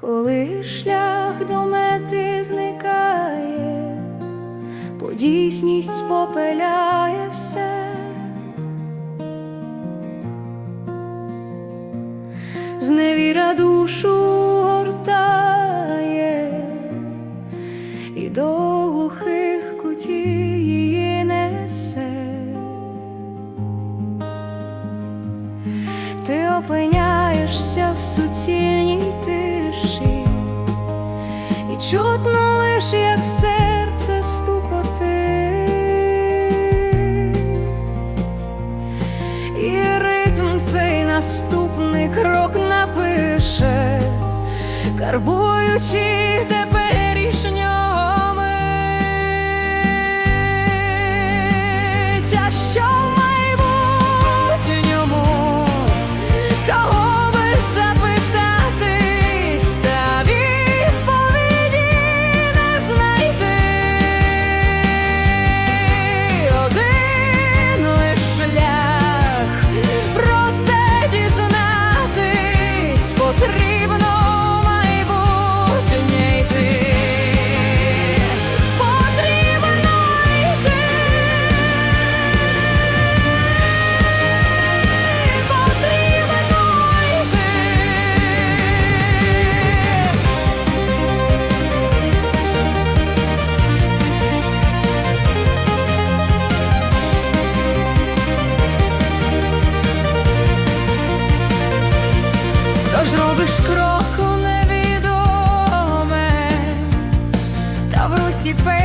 коли шлях до мети зникає, подійсність спопеляє все. Зневіра душу гортає і до глухих кутів її несе, ти опиняєшся в суцільній чутно лиш, як серце стукотить, і ритм цей наступний крок напише, карбуючи теперішнього крок у